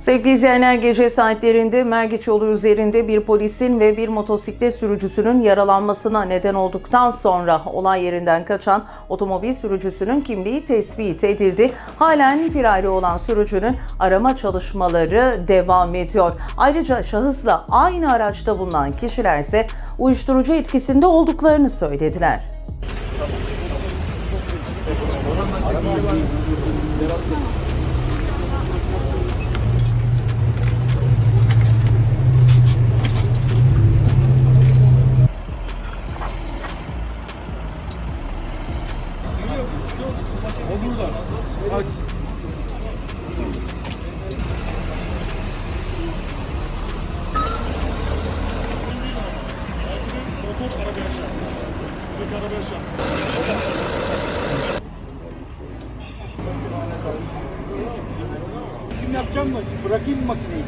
Sevgili izleyenler gece saatlerinde Mergeç üzerinde bir polisin ve bir motosiklet sürücüsünün yaralanmasına neden olduktan sonra olay yerinden kaçan otomobil sürücüsünün kimliği tespit edildi. Halen firari olan sürücünün arama çalışmaları devam ediyor. Ayrıca şahısla aynı araçta bulunan kişiler ise uyuşturucu etkisinde olduklarını söylediler. Motor arabaya çarptı. Şuradaki arabaya çarptı. Şimdi yapacağım mı? Bırakayım makineyi?